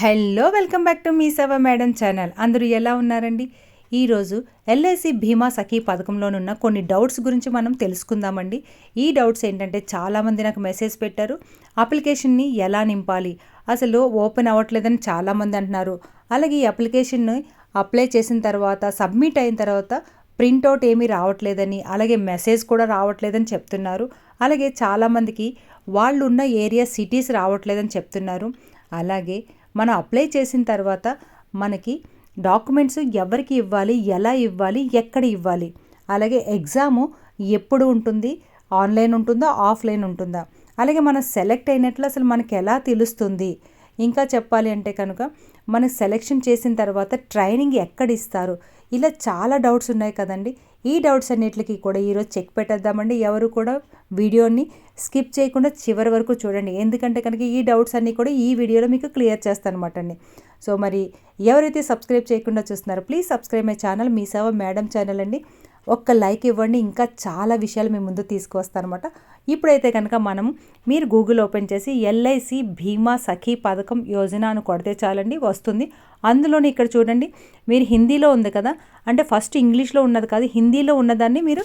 Hello welcome back to Mee Seva madam channel. అందరూ ఎలా ఉన్నారండి? ఈరోజు ఎల్ఐసి భీమా సఖీ పథకంలోనున్న కొన్ని డౌట్స్ గురించి మనం తెలుసుకుందామండి. ఈ డౌట్స్ ఏంటంటే చాలామంది నాకు మెసేజ్ పెట్టారు అప్లికేషన్ని ఎలా నింపాలి? అసలు ఓపెన్ అవ్వట్లేదని చాలామంది అంటున్నారు. అలాగే ఈ అప్లికేషన్ని అప్లై చేసిన తర్వాత సబ్మిట్ అయిన తర్వాత ప్రింట్అవుట్ ఏమీ రావట్లేదని అలాగే మెసేజ్ కూడా రావట్లేదని చెప్తున్నారు. అలాగే చాలామందికి వాళ్ళు ఉన్న ఏరియా సిటీస్ రావట్లేదని చెప్తున్నారు. అలాగే మనం అప్లై చేసిన తర్వాత మనకి డాక్యుమెంట్స్ ఎవరికి ఇవ్వాలి ఎలా ఇవ్వాలి ఎక్కడ ఇవ్వాలి. అలాగే ఎగ్జాము ఎప్పుడు ఉంటుంది ఆన్లైన్ ఉంటుందా ఆఫ్లైన్ ఉంటుందా. అలాగే మనం సెలెక్ట్ అయినట్లు అసలు మనకి ఎలా తెలుస్తుంది. ఇంకా చెప్పాలి అంటే కనుక మనం సెలెక్షన్ చేసిన తర్వాత ట్రైనింగ్ ఎక్కడ ఇస్తారు. ఇలా చాలా డౌట్స్ ఉన్నాయి కదండి. ఈ డౌట్స్ అన్నిటికి కూడా ఈరోజు చెక్ పెట్టేద్దామండి. ఎవరు కూడా వీడియోని స్కిప్ చేయకుండా చివరి వరకు చూడండి. ఎందుకంటే కనుక ఈ డౌట్స్ అన్నీ కూడా ఈ వీడియోలో మీకు క్లియర్ చేస్తాను అనమాట అండి. సో మరి ఎవరైతే సబ్స్క్రైబ్ చేయకుండా చూస్తున్నారో ప్లీజ్ సబ్స్క్రైబ్ మై ఛానల్. మీ సేవ మేడం ఛానల్ అండి. ఒక్క లైక్ ఇవ్వండి. ఇంకా చాలా విషయాలు మీ ముందు తీసుకువస్తానమాట ఇప్పుడైతే కనుక మనం మీరు గూగుల్ ఓపెన్ చేసి ఎల్ఐసి భీమా సఖీ పథకం యోజన అని కొడితే చాలండి వస్తుంది. అందులోనే ఇక్కడ చూడండి మీరు హిందీలో ఉంది కదా అంటే ఫస్ట్ ఇంగ్లీష్లో ఉన్నది కాదు హిందీలో ఉన్నదాన్ని మీరు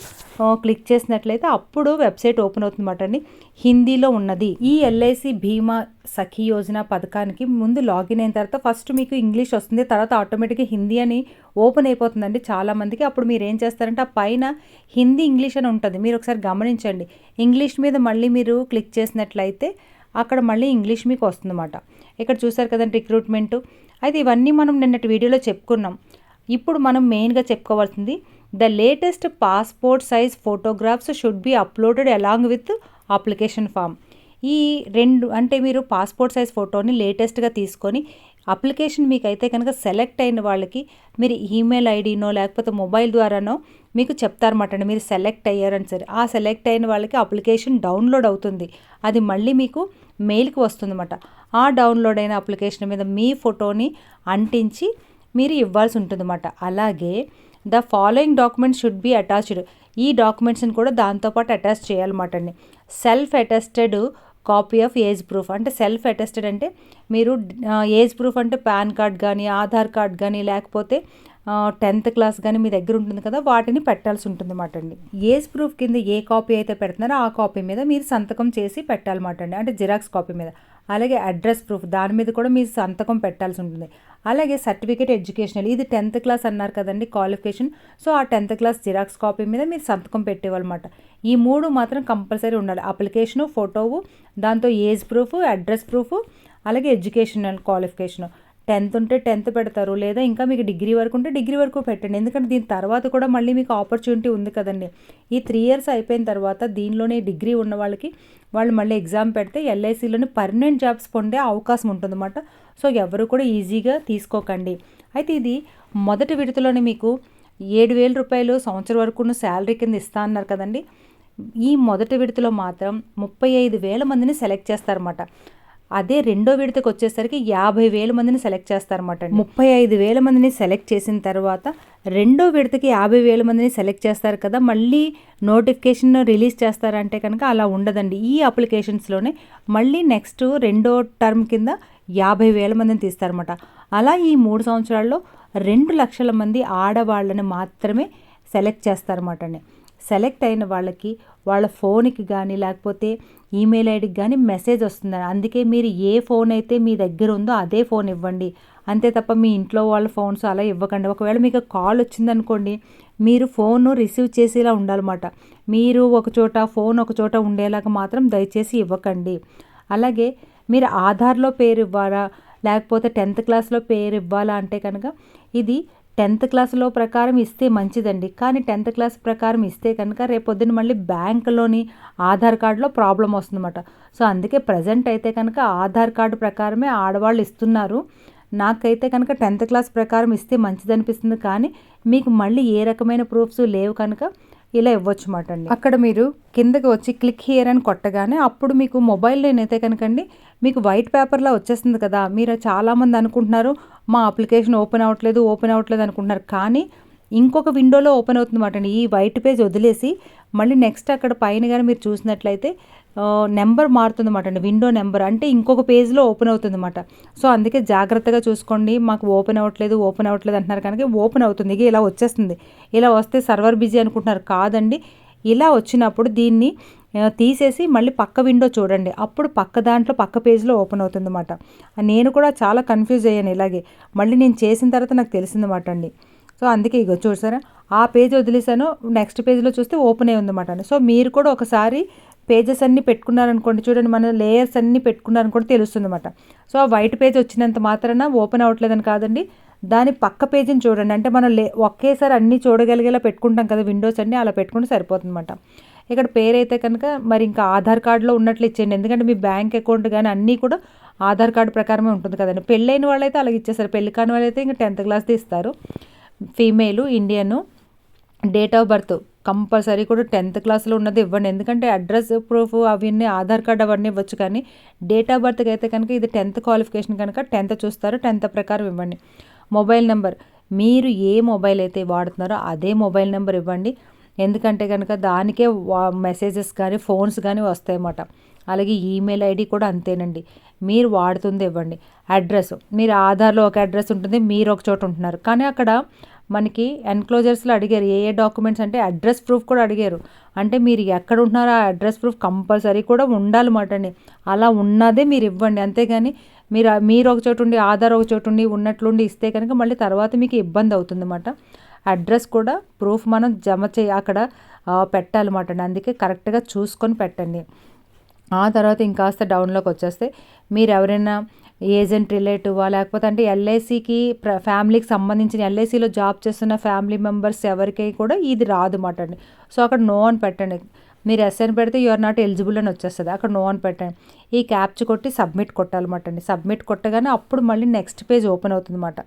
క్లిక్ చేసినట్లయితే అప్పుడు వెబ్సైట్ ఓపెన్ అవుతుందన్నమాట అండి. హిందీలో ఉన్నది. ఈ ఎల్ఐసి భీమా సఖీ యోజన పథకానికి ముందు లాగిన్ అయిన తర్వాత ఫస్ట్ మీకు ఇంగ్లీష్ వస్తుంది తర్వాత ఆటోమేటిక్గా హిందీ అని ఓపెన్ అయిపోతుందండి చాలామందికి. అప్పుడు మీరు ఏం చేస్తారంటే ఆ పైన హిందీ ఇంగ్లీష్ అని ఉంటుంది. మీరు ఒకసారి గమనించండి. ఇంగ్లీష్ మీద మళ్ళీ మీరు క్లిక్ చేసినట్లయితే అక్కడ మళ్ళీ ఇంగ్లీష్ మీకు వస్తుందన్నమాట. ఇక్కడ చూసారు కదండి రిక్రూట్మెంట్ అయితే ఇవన్నీ మనం నిన్నటి వీడియోలో చెప్పుకున్నాం. ఇప్పుడు మనం మెయిన్గా చెప్పుకోవాల్సింది the latest passport size photographs should be uploaded along with application form. ఈ రెండు అంటే మీరు పాస్పోర్ట్ సైజ్ ఫోటోని లేటెస్ట్గా తీసుకొని అప్లికేషన్ మీకు అయితే కనుక సెలెక్ట్ అయిన వాళ్ళకి మీరు ఈమెయిల్ ఐడినో లేకపోతే మొబైల్ ద్వారానో మీకు చెప్తారన్నమాట అండి. మీరు సెలెక్ట్ అయ్యారని సరే. ఆ సెలెక్ట్ అయిన వాళ్ళకి అప్లికేషన్ డౌన్లోడ్ అవుతుంది. అది మళ్ళీ మీకు మెయిల్కి వస్తుందన్నమాట. ఆ డౌన్లోడ్ అయిన అప్లికేషన్ మీద మీ ఫోటోని అంటించి మీరు ఇవ్వాల్సి ఉంటుందన్నమాట. అలాగే the following documents should be attached. ఈ డాక్యుమెంట్స్ని కూడా దాంతోపాటు అటాచ్ చేయాలన్నమాట అండి. Self attested copy of age proof. అంటే సెల్ఫ్ అటెస్టెడ్ అంటే మీరు ఏజ్ ప్రూఫ్ అంటే పాన్ కార్డ్ కానీ ఆధార్ కార్డ్ కానీ లేకపోతే టెన్త్ క్లాస్ కానీ మీ దగ్గర ఉంటుంది కదా వాటిని పెట్టాల్సి ఉంటుంది అన్నమాట అండి. ఏజ్ ప్రూఫ్ కింద ఏ కాపీ అయితే పెడుతున్నారో ఆ కాపీ మీద మీరు సంతకం చేసి పెట్టాలన్నమాట అండి. అంటే జిరాక్స్ కాపీ మీద. అలాగే అడ్రస్ ప్రూఫ్ దాని మీద కూడా మీరు సంతకం పెట్టాల్సి ఉంటుంది. అలాగే సర్టిఫికేట్ ఎడ్యుకేషనల్ ఇది టెన్త్ క్లాస్ అన్నారు కదండి క్వాలిఫికేషన్. సో ఆ టెన్త్ క్లాస్ జిరాక్స్ కాపీ మీద మీరు సంతకం పెట్టేవాళ్ళమాట ఈ మూడు మాత్రం కంపల్సరీ ఉండాలి. అప్లికేషను ఫోటోవు దాంతో ఏజ్ ప్రూఫ్ అడ్రస్ ప్రూఫ్ అలాగే ఎడ్యుకేషనల్ క్వాలిఫికేషన్. టెన్త్ ఉంటే టెన్త్ పెడతారు లేదా ఇంకా మీకు డిగ్రీ వరకు ఉంటే డిగ్రీ వరకు పెట్టండి. ఎందుకంటే దీని తర్వాత కూడా మళ్ళీ మీకు ఆపర్చునిటీ ఉంది కదండి. ఈ త్రీ ఇయర్స్ అయిపోయిన తర్వాత దీనిలోనే డిగ్రీ ఉన్న వాళ్ళకి వాళ్ళు మళ్ళీ ఎగ్జామ్ పెడితే ఎల్ఐసిలోని పర్మనెంట్ జాబ్స్ పొందే అవకాశం ఉంటుందన్నమాట. సో ఎవరు కూడా ఈజీగా తీసుకోకండి. అయితే ఇది మొదటి విడతలోనే మీకు ఏడు వేల రూపాయలు సంవత్సరం వరకు శాలరీ కింద ఇస్తా అన్నారు కదండి. ఈ మొదటి విడతలో మాత్రం ముప్పై ఐదు వేల మందిని సెలెక్ట్ చేస్తారన్నమాట. అదే రెండో విడతకు వచ్చేసరికి యాభై వేల మందిని సెలెక్ట్ చేస్తారన్నమాట ముప్పై ఐదు వేల మందిని సెలెక్ట్ చేసిన తర్వాత రెండో విడతకి యాభై వేల మందిని సెలెక్ట్ చేస్తారు కదా మళ్ళీ నోటిఫికేషన్ రిలీజ్ చేస్తారంటే కనుక అలా ఉండదండి. ఈ అప్లికేషన్స్లోనే మళ్ళీ నెక్స్ట్ రెండో టర్మ్ కింద యాభై వేల మందిని తీస్తారన్నమాట. అలా ఈ మూడు సంవత్సరాల్లో రెండు లక్షల మంది ఆడవాళ్ళని మాత్రమే సెలెక్ట్ చేస్తారన్నమాట అండి. సెలెక్ట్ అయిన వాళ్ళకి వాళ్ళ ఫోన్కి కానీ లేకపోతే ఈమెయిల్ ఐడికి కానీ మెసేజ్ వస్తుంది అందుకే మీరు ఏ ఫోన్ అయితే మీ దగ్గర ఉందో అదే ఫోన్ ఇవ్వండి. అంతే తప్ప మీ ఇంట్లో వాళ్ళ ఫోన్స్ అలా ఇవ్వకండి. ఒకవేళ మీకు కాల్ వచ్చిందనుకోండి మీరు ఫోన్ రిసీవ్ చేసేలా ఉండాలన్నమాట. మీరు ఒక చోట ఫోన్ ఒక చోట ఉండేలాగా మాత్రం దయచేసి ఇవ్వకండి. అలాగే మీరు ఆధార్లో పేరు ఇవ్వాలా? లేకపోతే టెన్త్ క్లాస్లో పేరు ఇవ్వాలా అంటే కనుక ఇది టెన్త్ క్లాస్లో ప్రకారం ఇస్తే మంచిదండి. కానీ టెన్త్ క్లాస్ ప్రకారం ఇస్తే కనుక రేపొద్దున మళ్ళీ బ్యాంకులోని ఆధార్ కార్డులో ప్రాబ్లం వస్తుందన్నమాట. సో అందుకే ప్రజెంట్ అయితే కనుక ఆధార్ కార్డు ప్రకారమే ఆడవాళ్ళు ఇస్తున్నారు. నాకైతే కనుక టెన్త్ క్లాస్ ప్రకారం ఇస్తే మంచిది అనిపిస్తుంది కానీ మీకు మళ్ళీ ఏ రకమైన ప్రూఫ్స్ లేవు కనుక ఇలా ఇవ్వచ్చు మాట అండి అక్కడ మీరు కిందకి వచ్చి క్లిక్ హియర్ అని కొట్టగానే అప్పుడు మీకు మొబైల్లో అయితే కనుకండి మీకు వైట్ పేపర్లా వచ్చేస్తుంది కదా. మీరు చాలామంది అనుకుంటున్నారు మా అప్లికేషన్ ఓపెన్ అవ్వట్లేదు ఓపెన్ అవ్వట్లేదు అనుకుంటున్నారు. కానీ ఇంకొక విండోలో ఓపెన్ అవుతుంది అండి. ఈ వైట్ పేజ్ వదిలేసి మళ్ళీ నెక్స్ట్ అక్కడ పైన కానీ మీరు చూసినట్లయితే నెంబర్ మారుతుందన్నమాట అండి. విండో నెంబర్ అంటే ఇంకొక పేజ్లో ఓపెన్ అవుతుందన్నమాట. సో అందుకే జాగ్రత్తగా చూసుకోండి. మాకు ఓపెన్ అవ్వట్లేదు ఓపెన్ అవ్వట్లేదు అంటున్నారు. కనుక ఓపెన్ అవుతుంది. ఇక ఇలా వచ్చేస్తుంది. ఇలా వస్తే సర్వర్ బిజీ అనుకుంటున్నారు. కాదండి. ఇలా వచ్చినప్పుడు దీన్ని తీసేసి మళ్ళీ పక్క విండో చూడండి. అప్పుడు పక్క దాంట్లో పక్క పేజ్లో ఓపెన్ అవుతుందన్నమాట. నేను కూడా చాలా కన్ఫ్యూజ్ అయ్యాను ఇలాగే. మళ్ళీ నేను చేసిన తర్వాత నాకు తెలిసిందన్నమాట అండి. సో అందుకే ఇగో చూసారా? ఆ పేజ్ వదిలేసాను నెక్స్ట్ పేజ్లో చూస్తే ఓపెన్ అయి ఉందన్నమాట అండి. సో మీరు కూడా ఒకసారి పేజెస్ అన్నీ పెట్టుకున్నారనుకోండి. చూడండి మన లేయర్స్ అన్నీ పెట్టుకున్నారనుకోండి తెలుస్తుంది అనమాట సో ఆ వైట్ పేజ్ వచ్చినంత మాత్రాన ఓపెన్ అవ్వట్లేదని కాదండి. దాని పక్క పేజీని చూడండి. అంటే మనం లే ఒకేసారి అన్నీ చూడగలిగేలా పెట్టుకుంటాం కదా విండోస్ అన్నీ అలా పెట్టుకుంటే సరిపోతుందన్నమాట. ఇక్కడ పేరు అయితే కనుక మరి ఇంకా ఆధార్ కార్డులో ఉన్నట్లు ఇచ్చేయండి. ఎందుకంటే మీ బ్యాంక్ అకౌంట్ కానీ అన్నీ కూడా ఆధార్ కార్డు ప్రకారమే ఉంటుంది కదండి. పెళ్ళైన వాళ్ళైతే అలాగే ఇచ్చేస్తారు. పెళ్ళి కాని వాళ్ళైతే ఇంకా టెన్త్ క్లాస్ది ఇస్తారు. Female Indian date of birth compulsory కూడా టెన్త్ క్లాస్లో ఉన్నది ఇవ్వండి. ఎందుకంటే అడ్రస్ ప్రూఫ్ అవన్నీ ఆధార్ కార్డ్ అవన్నీ ఇవ్వచ్చు కానీ డేట్ ఆఫ్ బర్త్కి అయితే కనుక ఇది టెన్త్ క్వాలిఫికేషన్ కనుక టెన్త్ చూస్తారు టెన్త్ ప్రకారం ఇవ్వండి. మొబైల్ నెంబర్ మీరు ఏ మొబైల్ అయితే వాడుతున్నారో అదే మొబైల్ నెంబర్ ఇవ్వండి. ఎందుకంటే కనుక దానికే మెసేజెస్ కానీ ఫోన్స్ కానీ వస్తాయన్నమాట. అలాగే ఈమెయిల్ ఐడి కూడా అంతేనండి. మీరు వాడుతుంది ఇవ్వండి. అడ్రస్ మీరు ఆధార్లో ఒక అడ్రస్ ఉంటుంది మీరు ఒక చోట ఉంటున్నారు. కానీ అక్కడ మనకి ఎన్క్లోజర్స్లో అడిగారు ఏ ఏ డాక్యుమెంట్స్ అంటే అడ్రస్ ప్రూఫ్ కూడా అడిగారు. అంటే మీరు ఎక్కడ ఉంటున్నారో ఆ అడ్రస్ ప్రూఫ్ కంపల్సరీ కూడా ఉండాలన్నమాట అండి. అలా ఉన్నదే మీరు ఇవ్వండి. అంతేగాని మీరు మీరు ఒక చోటు ఉండి ఆధార్ ఒక చోటు ఉండి ఉన్నట్లుండి ఇస్తే కనుక మళ్ళీ తర్వాత మీకు ఇబ్బంది అవుతుందన్నమాట. అడ్రస్ కూడా ప్రూఫ్ మనం జమ చేయ అక్కడ పెట్టాలన్నమాట అందుకే కరెక్ట్గా చూసుకొని పెట్టండి. ఆ తర్వాత ఇంకాస్త డౌన్లోకి వచ్చేస్తే మీరు ఎవరైనా ఏజెంట్ రిలేటివా లేకపోతే అంటే ఎల్ఐసికి ప్ర ఫ్యామిలీకి సంబంధించిన ఎల్ఐసిలో జాబ్ చేస్తున్న ఫ్యామిలీ మెంబర్స్ ఎవరికి కూడా ఇది రాదు మాట అండి. సో అక్కడ నో అని పెట్టండి. మీరు ఎస్ఎన్ పెడితే యూఆర్ నాట్ ఎలిజిబుల్ అని వచ్చేస్తుంది. అక్కడ నో అని పెట్టండి. ఈ క్యాప్చ్ కొట్టి సబ్మిట్ కొట్టాలన్నమాట అండి. సబ్మిట్ కొట్టగానే అప్పుడు మళ్ళీ నెక్స్ట్ పేజ్ ఓపెన్ అవుతుందన్నమాట.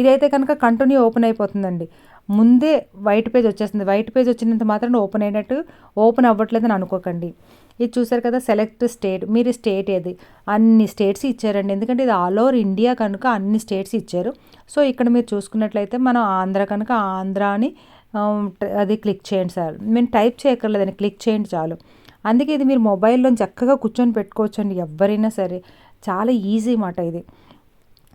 ఇదైతే కనుక కంటిన్యూ ఓపెన్ అయిపోతుందండి. ముందే వైట్ పేజ్ వచ్చేస్తుంది. వైట్ పేజ్ వచ్చినంత మాత్రం ఓపెన్ అయినట్టు ఓపెన్ అవ్వట్లేదని అనుకోకండి. ఇది చూసారు కదా సెలెక్ట్ స్టేట్ మీరు స్టేట్ ఏది? అన్ని స్టేట్స్ ఇచ్చారండి. ఎందుకంటే ఇది ఆల్ ఓవర్ ఇండియా కనుక అన్ని స్టేట్స్ ఇచ్చారు. సో ఇక్కడ మీరు చూసుకున్నట్లయితే మనం ఆంధ్ర కనుక ఆంధ్ర అని um, అది క్లిక్ చేయండి సార్. మేము టైప్ చేయక్కర్లేదని క్లిక్ చేయండి చాలు. అందుకే ఇది మీరు మొబైల్లో చక్కగా కూర్చొని పెట్టుకోవచ్చండి. ఎవరైనా సరే. చాలా ఈజీ మాట ఇది.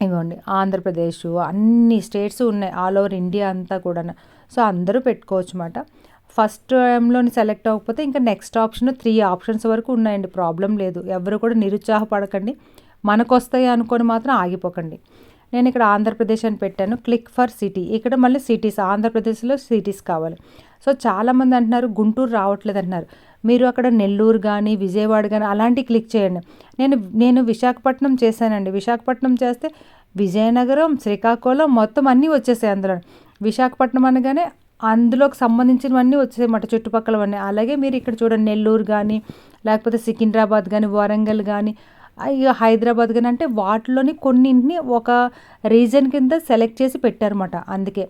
ఇవ్వండి ఆంధ్రప్రదేశ్ అన్ని స్టేట్స్ ఉన్నాయి ఆల్ ఓవర్ ఇండియా అంతా కూడా సో అందరూ పెట్టుకోవచ్చు అన్నమాట ఫస్ట్ టైంలోని సెలెక్ట్ అవ్వకపోతే ఇంకా నెక్స్ట్ ఆప్షన్ త్రీ ఆప్షన్స్ వరకు ఉన్నాయండి. ప్రాబ్లం లేదు. ఎవరు కూడా నిరుత్సాహపడకండి. మనకు వస్తాయి అనుకొని మాత్రం ఆగిపోకండి. నేను ఇక్కడ ఆంధ్రప్రదేశ్ అని పెట్టాను. క్లిక్ ఫర్ సిటీ ఇక్కడ మళ్ళీ సిటీస్ ఆంధ్రప్రదేశ్లో సిటీస్ కావాలి. సో చాలామంది అంటున్నారు గుంటూరు రావట్లేదు అంటున్నారు. మీరు అక్కడ నెల్లూరు కానీ విజయవాడ కానీ అలాంటి క్లిక్ చేయండి. నేను నేను విశాఖపట్నం చేశానండి. విశాఖపట్నం చేస్తే విజయనగరం శ్రీకాకుళం మొత్తం అన్నీ వచ్చేసాయి అందులో. విశాఖపట్నం అనగానే అందులోకి సంబంధించినవన్నీ వచ్చేసాయన్నమాట చుట్టుపక్కలవన్నీ. అలాగే మీరు ఇక్కడ చూడండి నెల్లూరు కానీ లేకపోతే సికింద్రాబాద్ కానీ వరంగల్ కానీ హైదరాబాద్ కానీ అంటే వాటిలోని కొన్నింటిని ఒక రీజన్ కింద సెలెక్ట్ చేసి పెట్టారన్నమాట. అందుకే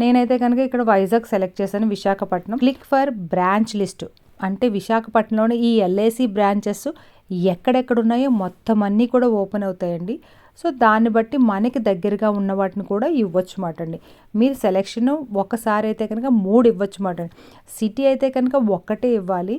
నేనైతే కనుక ఇక్కడ వైజాగ్ సెలెక్ట్ చేశాను Visakhapatnam. Click for branch list. అంటే విశాఖపట్నంలోని ఈ ఎల్ఐసి బ్రాంచెస్ ఎక్కడెక్కడ ఉన్నాయో మొత్తం అన్నీ కూడా ఓపెన్ అవుతాయండి. సో దాన్ని బట్టి మనకి దగ్గరగా ఉన్న వాటిని కూడా ఇవ్వచ్చు మాట అండి మీరు సెలెక్షన్ ఒకసారి అయితే కనుక మూడు ఇవ్వచ్చు మాట అండి సిటీ అయితే కనుక ఒక్కటే ఇవ్వాలి.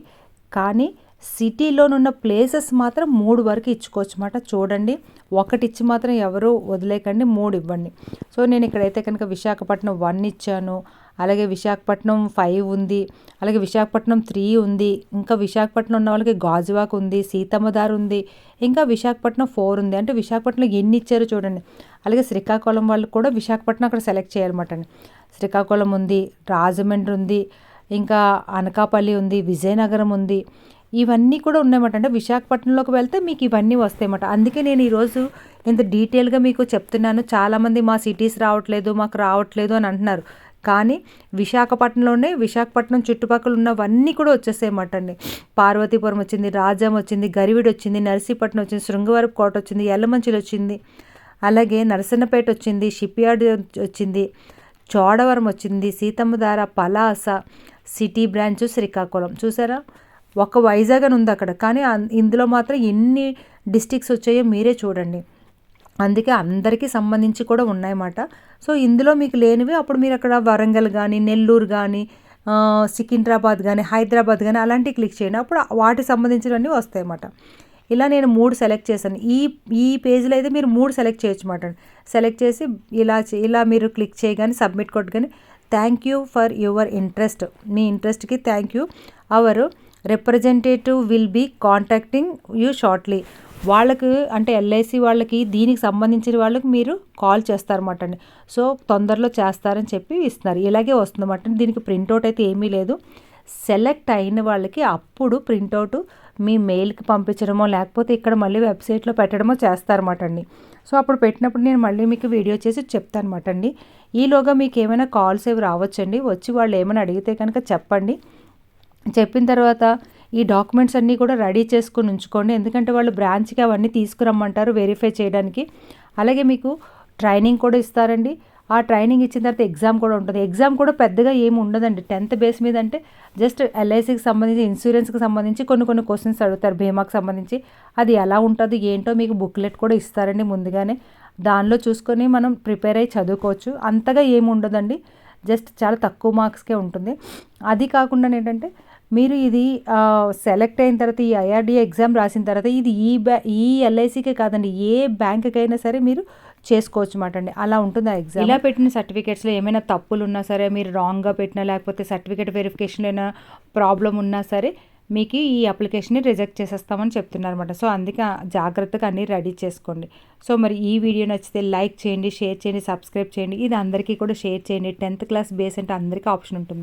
కానీ సిటీలోనున్న ప్లేసెస్ మాత్రం మూడు వరకు ఇచ్చుకోవచ్చు అనమాట చూడండి ఒకటి ఇచ్చి మాత్రం ఎవరు వదిలేకండి మూడు ఇవ్వండి. సో నేను ఇక్కడైతే కనుక విశాఖపట్నం వన్ ఇచ్చాను అలాగే విశాఖపట్నం ఫైవ్ ఉంది అలాగే విశాఖపట్నం త్రీ ఉంది ఇంకా విశాఖపట్నం ఉన్న వాళ్ళకి గాజువాక్ ఉంది సీతమ్మదార్ ఉంది ఇంకా విశాఖపట్నం ఫోర్ ఉంది. అంటే విశాఖపట్నం ఎన్ని ఇచ్చారో చూడండి. అలాగే శ్రీకాకుళం వాళ్ళు కూడా విశాఖపట్నం అక్కడ సెలెక్ట్ చేయాలన్నమాట అండి శ్రీకాకుళం ఉంది రాజమండ్రి ఉంది ఇంకా అనకాపల్లి ఉంది విజయనగరం ఉంది ఇవన్నీ కూడా ఉన్నాయన్నమాట. అంటే విశాఖపట్నంలోకి వెళ్తే మీకు ఇవన్నీ వస్తాయన్నమాట. అందుకే నేను ఈరోజు ఇంత డీటెయిల్గా మీకు చెప్తున్నాను. చాలామంది మా సిటీస్ రావట్లేదు మాకు రావట్లేదు అని అంటున్నారు. కానీ విశాఖపట్నంలోనే విశాఖపట్నం చుట్టుపక్కల ఉన్నవన్నీ కూడా వచ్చేసాయన్నమాట అండి. పార్వతీపురం వచ్చింది రాజాం వచ్చింది గరివిడి వచ్చింది నర్సీపట్నం వచ్చింది శృంగవరపు కోట వచ్చింది ఎల్లమంచిలు వచ్చింది అలాగే నరసన్నపేట వచ్చింది షిప్ యార్డ్ వచ్చింది చోడవరం వచ్చింది సీతమ్మధార పలాస సిటీ బ్రాంచ్ శ్రీకాకుళం. చూసారా? ఒక వైజాగ్ అని ఉంది అక్కడ. కానీ అన్- ఇందులో మాత్రం ఎన్ని డిస్టిక్స్ వచ్చాయో మీరే చూడండి. అందుకే అందరికీ సంబంధించి కూడా ఉన్నాయన్నమాట. సో ఇందులో మీకు లేనివి అప్పుడు మీరు అక్కడ వరంగల్ కానీ నెల్లూరు కానీ సికింద్రాబాద్ కానీ హైదరాబాద్ కానీ అలాంటివి క్లిక్ చేయండి. అప్పుడు వాటికి సంబంధించినవన్నీ వస్తాయి అన్నమాట ఇలా నేను మూడు సెలెక్ట్ చేశాను. ఈ ఈ పేజ్లో అయితే మీరు మూడు సెలెక్ట్ చేయొచ్చు అన్నమాట సెలెక్ట్ చేసి ఇలా ఇలా మీరు క్లిక్ చేయగానే సబ్మిట్ కొట్టుకొని thank you for your interest. Me ఇంట్రెస్ట్కి thank you. Our representative will be contacting you shortly వాళ్ళకు అంటే ఎల్ఐసి వాళ్ళకి దీనికి సంబంధించిన వాళ్ళకి మీరు కాల్ చేస్తారన్నమాట అండి. సో తొందరలో చేస్తారని చెప్పి ఇస్తున్నారు. ఇలాగే వస్తుందన్నమాట దీనికి ప్రింట్అవుట్ అయితే ఏమీ లేదు. సెలెక్ట్ అయిన వాళ్ళకి అప్పుడు ప్రింట్అవుట్ మీ మెయిల్కి పంపించడమో లేకపోతే ఇక్కడ మళ్ళీ వెబ్సైట్లో పెట్టడమో చేస్తారన్నమాట అండి. సో అప్పుడు పెట్టినప్పుడు నేను మళ్ళీ మీకు వీడియో చేసి చెప్తాను అనమాట అండి. ఈలోగా మీకు ఏమైనా కాల్స్ ఏవి రావచ్చండి? వచ్చి వాళ్ళు ఏమైనా అడిగితే కనుక చెప్పండి. చెప్పిన తర్వాత ఈ డాక్యుమెంట్స్ అన్నీ కూడా రెడీ చేసుకొని ఉంచుకోండి. ఎందుకంటే వాళ్ళు బ్రాంచ్కి అవన్నీ తీసుకురమ్మంటారు వెరిఫై చేయడానికి. అలాగే మీకు ట్రైనింగ్ కూడా ఇస్తారండి. ఆ ట్రైనింగ్ ఇచ్చిన తర్వాత ఎగ్జామ్ కూడా ఉంటుంది. ఎగ్జామ్ కూడా పెద్దగా ఏమి ఉండదండి. టెన్త్ బేస్ మీద అంటే జస్ట్ ఎల్ఐసికి సంబంధించి ఇన్సూరెన్స్కి సంబంధించి కొన్ని కొన్ని క్వశ్చన్స్ అడుగుతారు. బీమాకి సంబంధించి అది ఎలా ఉంటుంది ఏంటో మీకు బుక్లెట్ కూడా ఇస్తారండి ముందుగానే. దానిలో చూసుకొని మనం ప్రిపేర్ అయ్యి చదువుకోవచ్చు. అంతగా ఏమి ఉండదండి. జస్ట్ చాలా తక్కువ మార్క్స్కే ఉంటుంది. అది కాకుండా ఏంటంటే మీరు ఇది సెలెక్ట్ అయిన తర్వాత ఈ ఐఆర్డీ ఎగ్జామ్ రాసిన తర్వాత ఇది ఈ బ్యా ఈ ఎల్ఐసికే కాదండి ఏ బ్యాంకుకైనా సరే మీరు చేసుకోవచ్చు మాట అండి అలా ఉంటుంది ఆ ఎగ్జామ్ ఇలా పెట్టిన సర్టిఫికేట్స్లో ఏమైనా తప్పులు ఉన్నా సరే మీరు రాంగ్గా పెట్టినా లేకపోతే సర్టిఫికేట్ వెరిఫికేషన్లో ఏమైనా ప్రాబ్లం ఉన్నా సరే మీకు ఈ అప్లికేషన్ని రిజెక్ట్ చేసేస్తామని చెప్తున్నారు అనమాట సో అందుకే జాగ్రత్తగా అన్నీ రెడీ చేసుకోండి. సో మరి ఈ వీడియో నచ్చితే లైక్ చేయండి షేర్ చేయండి సబ్స్క్రైబ్ చేయండి. ఇది అందరికీ కూడా షేర్ చేయండి. టెన్త్ క్లాస్ బేస్ అంటే అందరికీ ఆప్షన్ ఉంటుంది.